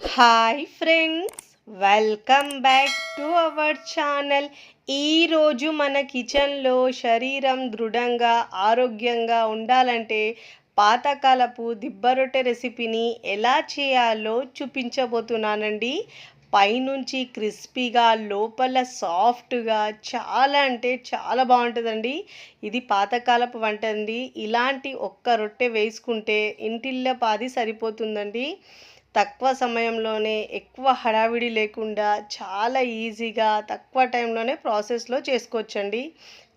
Hi friends welcome back to our channel ఈరోజు మన కిచెన్లో శరీరం దృఢంగా ఆరోగ్యంగా ఉండాలంటే పాతకాలపు దిబ్బరొట్టె రెసిపీని ఎలా చేయాలో చూపించబోతున్నానండి. పైనుంచి క్రిస్పీగా లోపల సాఫ్ట్గా చాలా అంటే చాలా బాగుంటుందండి. ఇది పాతకాలపు వంట అండి. ఇలాంటి ఒక్క రొట్టె వేసుకుంటే ఇంటిల్ల పాది సరిపోతుందండి. తక్కువ సమయంలోనే ఎక్కువ హడావిడి లేకుండా చాలా ఈజీగా తక్కువ టైంలోనే ప్రాసెస్లో చేసుకోవచ్చండి.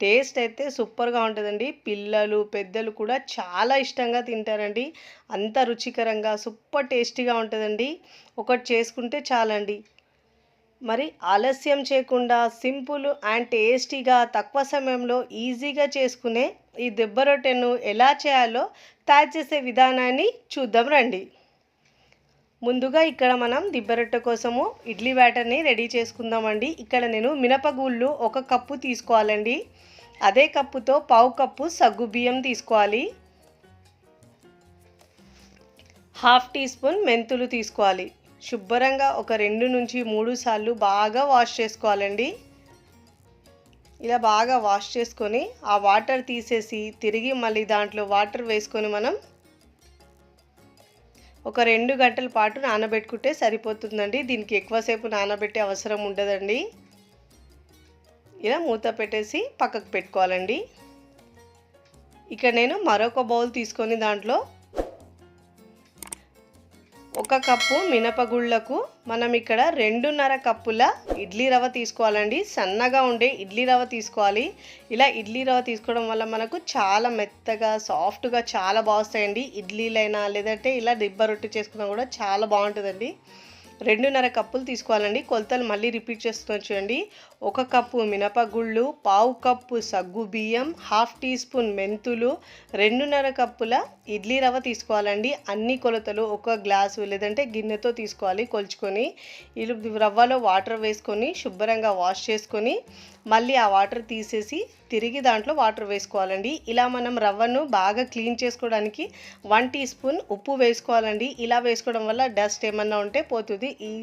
టేస్ట్ అయితే సూపర్గా ఉంటుందండి. పిల్లలు పెద్దలు కూడా చాలా ఇష్టంగా తింటారండి. అంత రుచికరంగా సూపర్ టేస్టీగా ఉంటుందండి. ఒకటి చేసుకుంటే చాలండి. మరి ఆలస్యం చేయకుండా సింపుల్ అండ్ టేస్టీగా తక్కువ సమయంలో ఈజీగా చేసుకునే ఈ దెబ్బ రొట్టెను ఎలా చేయాలో తయారు చేసే విధానాన్ని చూద్దాం రండి. ముందుగా ఇక్కడ మనం దిబ్బరొట్టె కోసము ఇడ్లీ బ్యాటర్ని రెడీ చేసుకుందామండి. ఇక్కడ నేను మినపగుళ్ళు ఒక కప్పు తీసుకోవాలండి. అదే కప్పుతో పావు కప్పు సగ్గు బియ్యం తీసుకోవాలి. హాఫ్ టీ స్పూన్ మెంతులు తీసుకోవాలి. శుభ్రంగా ఒక రెండు నుంచి మూడు సార్లు బాగా వాష్ చేసుకోవాలండి. ఇలా బాగా వాష్ చేసుకొని ఆ వాటర్ తీసేసి తిరిగి మళ్ళీ దాంట్లో వాటర్ వేసుకొని మనం ఒక రెండు గంటల పాటు నానబెట్టుకుంటే సరిపోతుందండి. దీనికి ఎక్కువసేపు నానబెట్టే అవసరం ఉండదండి. ఇలా మూత పెట్టేసి పక్కకు పెట్టుకోవాలండి. ఇక్కడ నేను మరొక బౌల్ తీసుకొని దాంట్లో ఒక కప్పు మినపగుళ్ళకు మనం ఇక్కడ రెండున్నర కప్పుల ఇడ్లీ రవ్వ తీసుకోవాలండి. సన్నగా ఉండే ఇడ్లీ రవ్వ తీసుకోవాలి. ఇలా ఇడ్లీ రవ్వ తీసుకోవడం వల్ల మనకు చాలా మెత్తగా సాఫ్ట్గా చాలా బాగుస్తాయండి. ఇడ్లీలైనా లేదంటే ఇలా దిబ్బ రొట్టె చేసుకున్నా కూడా చాలా బాగుంటుందండి. రెండున్నర కప్పులు తీసుకోవాలండి. కొలతలు మళ్ళీ రిపీట్ చేస్తున్నాం చూడండి. ఒక కప్పు మినపగుళ్ళు పావు కప్పు సగ్గు బియ్యం హాఫ్ టీ స్పూన్ మెంతులు రెండున్నర కప్పుల ఇడ్లీ రవ్వ తీసుకోవాలండి. అన్ని కొలతలు ఒక గ్లాసు లేదంటే గిన్నెతో తీసుకోవాలి కొలుచుకొని. ఇది రవ్వలో వాటర్ వేసుకొని శుభ్రంగా వాష్ చేసుకొని మళ్ళీ ఆ వాటర్ తీసేసి తిరిగి దాంట్లో వాటర్ వేసుకోవాలండి. ఇలా మనం రవ్వను బాగా క్లీన్ చేసుకోవడానికి వన్ టీ స్పూన్ ఉప్పు వేసుకోవాలండి. ఇలా వేసుకోవడం వల్ల డస్ట్ ఏమన్నా ఉంటే పోతుంది. ఈ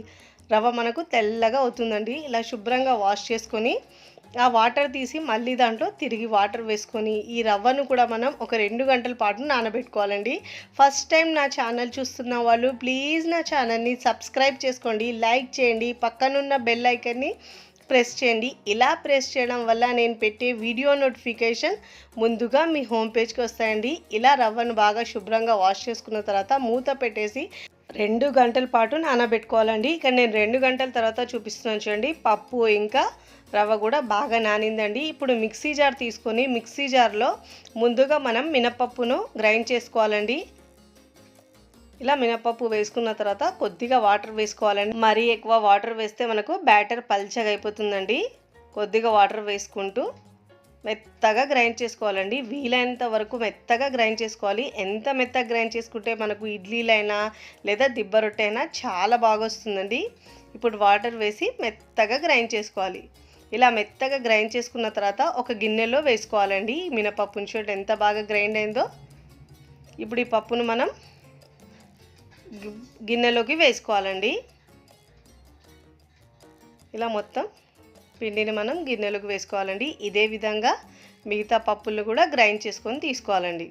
రవ్వ మనకు తెల్లగా అవుతుందండి. ఇలా శుభ్రంగా వాష్ చేసుకొని ఆ వాటర్ తీసి మళ్ళీ దాంట్లో తిరిగి వాటర్ వేసుకొని ఈ రవ్వను కూడా మనం ఒక రెండు గంటల పాటు నానబెట్టుకోవాలండి. ఫస్ట్ టైం నా ఛానల్ చూస్తున్న వాళ్ళు ప్లీజ్ నా ఛానల్ని సబ్స్క్రైబ్ చేసుకోండి. లైక్ చేయండి. పక్కనున్న బెల్ ఐకన్ని ప్రెస్ చేయండి. ఇలా ప్రెస్ చేయడం వల్ల నేను పెట్టే వీడియో నోటిఫికేషన్ ముందుగా మీ హోమ్ పేజ్కి వస్తాయండి. ఇలా రవ్వను బాగా శుభ్రంగా వాష్ చేసుకున్న తర్వాత మూత పెట్టేసి రెండు గంటల పాటు నానబెట్టుకోవాలండి. ఇక్కడ నేను రెండు గంటల తర్వాత చూపిస్తున్నాను చూడండి. పప్పు ఇంకా రవ్వ కూడా బాగా నానిందండి. ఇప్పుడు మిక్సీ జార్ తీసుకొని మిక్సీ జార్లో ముందుగా మనం మినపప్పును గ్రైండ్ చేసుకోవాలండి. ఇలా మినపప్పు వేసుకున్న తర్వాత కొద్దిగా వాటర్ వేసుకోవాలండి. మరీ ఎక్కువ వాటర్ వేస్తే మనకు బ్యాటర్ పల్చగా అయిపోతుందండి. కొద్దిగా వాటర్ వేసుకుంటూ మెత్తగా గ్రైండ్ చేసుకోవాలండి. వీలైనంత వరకు మెత్తగా గ్రైండ్ చేసుకోవాలి. ఎంత మెత్తగా గ్రైండ్ చేసుకుంటే మనకు ఇడ్లీలైనా లేదా దిబ్బ రొట్టె అయినా చాలా బాగా వస్తుందండి ఇప్పుడు వాటర్ వేసి మెత్తగా గ్రైండ్ చేసుకోవాలి. ఇలా మెత్తగా గ్రైండ్ చేసుకున్న తర్వాత ఒక గిన్నెలో వేసుకోవాలండి. మినపప్పు చూడండి ఎంత బాగా గ్రైండ్ అయిందో. ఇప్పుడు ఈ పప్పును మనం గిన్నెలోకి వేసుకోవాలండి. ఇలా మొత్తం పిండిని మనం గిన్నెలోకి వేసుకోవాలండి. ఇదే విధంగా మిగతా పప్పులు కూడా గ్రైండ్ చేసుకొని తీసుకోవాలండి.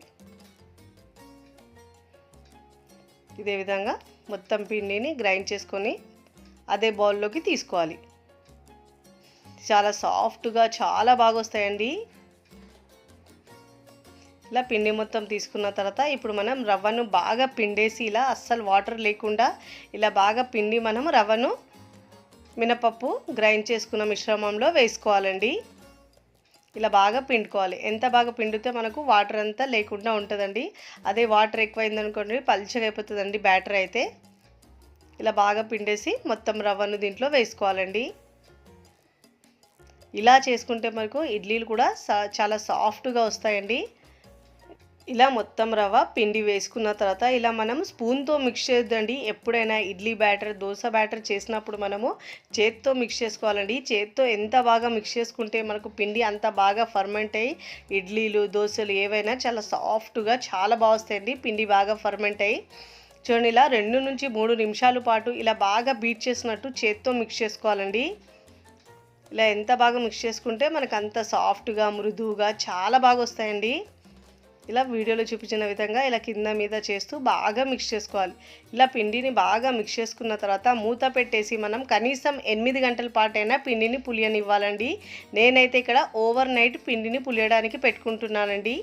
ఇదే విధంగా మొత్తం పిండిని గ్రైండ్ చేసుకొని అదే బౌల్లోకి తీసుకోవాలి. చాలా సాఫ్ట్గా చాలా బాగా వస్తాయండి. ఇలా పిండి మొత్తం తీసుకున్న తర్వాత ఇప్పుడు మనం రవ్వను బాగా పిండేసి ఇలా అస్సలు వాటర్ లేకుండా ఇలా బాగా పిండి మనం రవ్వను మినపప్పు గ్రైండ్ చేసుకున్న మిశ్రమంలో వేసుకోవాలండి. ఇలా బాగా పిండుకోవాలి. ఎంత బాగా పిండితే మనకు వాటర్ అంతా లేకుండా ఉంటుందండి. అదే వాటర్ ఎక్కువైందనుకోండి పల్చగా అయిపోతుందండి బ్యాటర్ అయితే. ఇలా బాగా పిండేసి మొత్తం రవ్వను దీంట్లో వేసుకోవాలండి. ఇలా చేసుకుంటే మనకు ఇడ్లీలు కూడా చాలా సాఫ్ట్గా వస్తాయండి. ఇలా మొత్తం రవ్వ పిండి వేసుకున్న తర్వాత ఇలా మనం స్పూన్తో మిక్స్ చేద్దండి. ఎప్పుడైనా ఇడ్లీ బ్యాటర్ దోశ బ్యాటర్ చేసినప్పుడు మనము చేత్తో మిక్స్ చేసుకోవాలండి. చేత్తో ఎంత బాగా మిక్స్ చేసుకుంటే మనకు పిండి అంత బాగా ఫర్మెంట్ అయ్యి ఇడ్లీలు దోశలు ఏవైనా చాలా సాఫ్ట్గా చాలా బాగా వస్తాయండి. పిండి బాగా ఫర్మెంట్ అయ్యి చూడండి ఇలా రెండు నుంచి మూడు నిమిషాల పాటు ఇలా బాగా బీట్ చేసినట్టు చేత్తో మిక్స్ చేసుకోవాలండి. ఇలా ఎంత బాగా మిక్స్ చేసుకుంటే మనకు అంత సాఫ్ట్గా మృదువుగా చాలా బాగా వస్తాయండి. ఇలా వీడియోలో చూపించిన విధంగా ఇలా కింద మీద చేస్తూ బాగా మిక్స్ చేసుకోవాలి. ఇలా పిండిని బాగా మిక్స్ చేసుకున్న తర్వాత మూత పెట్టేసి మనం కనీసం ఎనిమిది గంటల పాటైనా పిండిని పులియనివ్వాలండి. నేనైతే ఇక్కడ ఓవర్ నైట్ పిండిని పులియడానికి పెట్టుకుంటున్నానండి.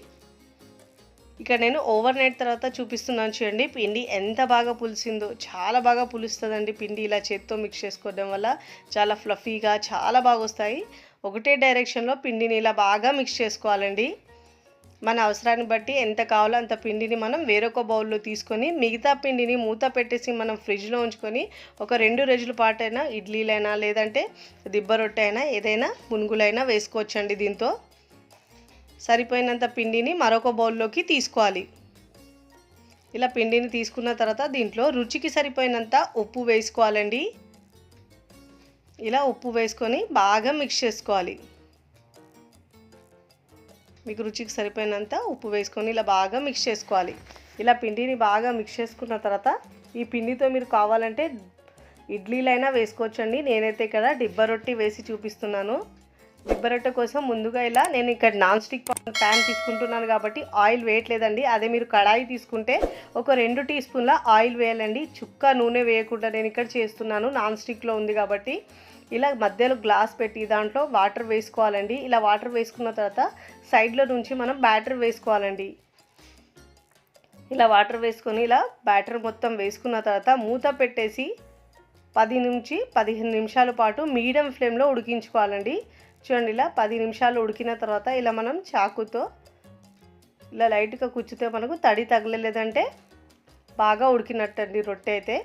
ఇక్కడ నేను ఓవర్ నైట్ తర్వాత చూపిస్తున్నాను చూడండి పిండి ఎంత బాగా పులిసిందో. చాలా బాగా పులుస్తుందండి పిండి ఇలా చేత్తో మిక్స్ చేసుకోవడం వల్ల. చాలా ఫ్లఫీగా చాలా బాగా వస్తాయి ఒకటే డైరెక్షన్లో పిండిని ఇలా బాగా మిక్స్ చేసుకోవాలండి. మన అవసరాన్ని బట్టి ఎంత కావాలో అంత పిండిని మనం వేరొక బౌల్లో తీసుకొని మిగతా పిండిని మూత పెట్టేసి మనం ఫ్రిడ్జ్లో ఉంచుకొని ఒక రెండు రోజుల పాటైనా ఇడ్లీలైనా లేదంటే దిబ్బ రొట్టె అయినా ఏదైనా పునుగులైనా వేసుకోవచ్చండి దీంతో. సరిపోయినంత పిండిని మరొక బౌల్లోకి తీసుకోవాలి. ఇలా పిండిని తీసుకున్న తర్వాత దీంట్లో రుచికి సరిపోయినంత ఉప్పు వేసుకోవాలండి. ఇలా ఉప్పు వేసుకొని బాగా మిక్స్ చేసుకోవాలి. మీకు రుచికి సరిపోయినంత ఉప్పు వేసుకొని ఇలా బాగా మిక్స్ చేసుకోవాలి. ఇలా పిండిని బాగా మిక్స్ చేసుకున్న తర్వాత ఈ పిండితో మీరు కావాలంటే ఇడ్లీలైనా వేసుకోవచ్చండి. నేనైతే ఇక్కడ డిబ్బ రొట్టి వేసి చూపిస్తున్నాను. దిబ్బ రొట్టె కోసం ముందుగా ఇలా నేను ఇక్కడ నాన్ స్టిక్ ప్యాన్ తీసుకుంటున్నాను కాబట్టి ఆయిల్ వేయట్లేదండి. అదే మీరు కడాయి తీసుకుంటే ఒక రెండు టీ స్పూన్ల ఆయిల్ వేయాలండి. చుక్క నూనె వేయకుండా నేను ఇక్కడ చేస్తున్నాను. నాన్ స్టిక్లో ఉంది కాబట్టి ఇలా మధ్యలో గ్లాస్ పెట్టి దాంట్లో వాటర్ వేసుకోవాలండి. ఇలా వాటర్ వేసుకున్న తర్వాత సైడ్లో నుంచి మనం బ్యాటర్ వేసుకోవాలండి. ఇలా వాటర్ వేసుకొని ఇలా బ్యాటర్ మొత్తం వేసుకున్న తర్వాత మూత పెట్టేసి పది నుంచి పదిహేను నిమిషాల పాటు మీడియం ఫ్లేమ్లో ఉడికించుకోవాలండి. చూడండి ఇలా పది నిమిషాలు ఉడికిన తర్వాత ఇలా మనం చాకుతో ఇలా లైట్గా కుచ్చితే మనకు తడి తగలలేదంటే బాగా ఉడికినట్టండి రొట్టె అయితే.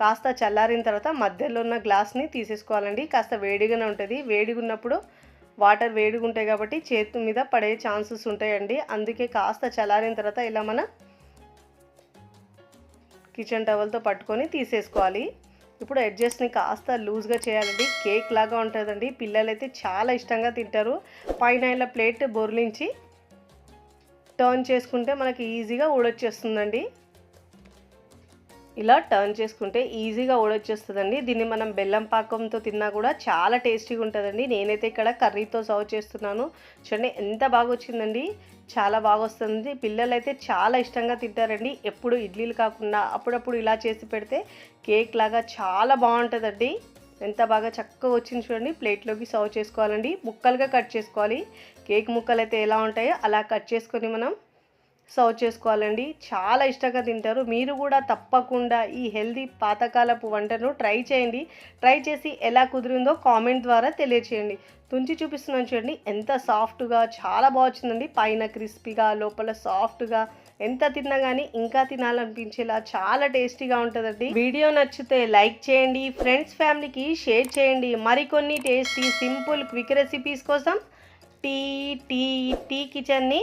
కాస్త చల్లారిన తర్వాత మధ్యలో ఉన్న గ్లాస్ని తీసేసుకోవాలండి. కాస్త వేడిగానే ఉంటుంది. వేడిగా ఉన్నప్పుడు వాటర్ వేడిగా ఉంటాయి కాబట్టి చేతి మీద పడే ఛాన్సెస్ ఉంటాయండి. అందుకే కాస్త చల్లారిన తర్వాత ఇలా మన కిచెన్ టవల్తో పట్టుకొని తీసేసుకోవాలి. ఇప్పుడు అడ్జస్ట్ని కాస్త లూజ్గా చేయాలండి. కేక్ లాగా ఉంటుందండి. పిల్లలైతే చాలా ఇష్టంగా తింటారు. పైన ఇలా ప్లేట్ బొర్లించి టర్న్ చేసుకుంటే మనకి ఈజీగా ఊడొచ్చేస్తుందండి. ఇలా టర్న్ చేసుకుంటే ఈజీగా ఊడొచ్చేస్తుందండి దీన్ని మనం బెల్లం పాకంతో తిన్నా కూడా చాలా టేస్టీగా ఉంటుందండి నేనైతే ఇక్కడ కర్రీతో సర్వ్ చేస్తున్నాను. చూడండి ఎంత బాగా వచ్చిందండి చాలా బాగా వస్తుంది పిల్లలైతే చాలా ఇష్టంగా తింటారండి. ఎప్పుడు ఇడ్లీలు కాకుండా అప్పుడప్పుడు ఇలా చేసి పెడితే కేక్ లాగా చాలా బాగుంటుందండి. ఎంత బాగా చక్కగా వచ్చింది చూడండి. ప్లేట్లోకి సర్వ్ చేసుకోవాలండి. ముక్కలుగా కట్ చేసుకోవాలి. కేక్ ముక్కలు అయితే ఎలా ఉంటాయో అలా కట్ చేసుకొని మనం సర్వ్ చేసుకోవాలండి. చాలా ఇష్టంగా తింటారు. మీరు కూడా తప్పకుండా ఈ హెల్దీ పాతకాలపు వంటను ట్రై చేయండి. ట్రై చేసి ఎలా కుదిరిందో కామెంట్ ద్వారా తెలియచేయండి. తుంచి చూపిస్తున్నాను చూడండి. ఎంత సాఫ్ట్గా చాలా బాగా వచ్చిందండి. పైన క్రిస్పీగా లోపల సాఫ్ట్గా ఎంత తిన్నా కానీ ఇంకా తినాలనిపించేలా చాలా టేస్టీగా ఉంటుందండి. వీడియో నచ్చితే లైక్ చేయండి. ఫ్రెండ్స్ ఫ్యామిలీకి షేర్ చేయండి. మరికొన్ని టేస్టీ సింపుల్ క్విక్ రెసిపీస్ కోసం టీ టీ టీ కిచెన్ని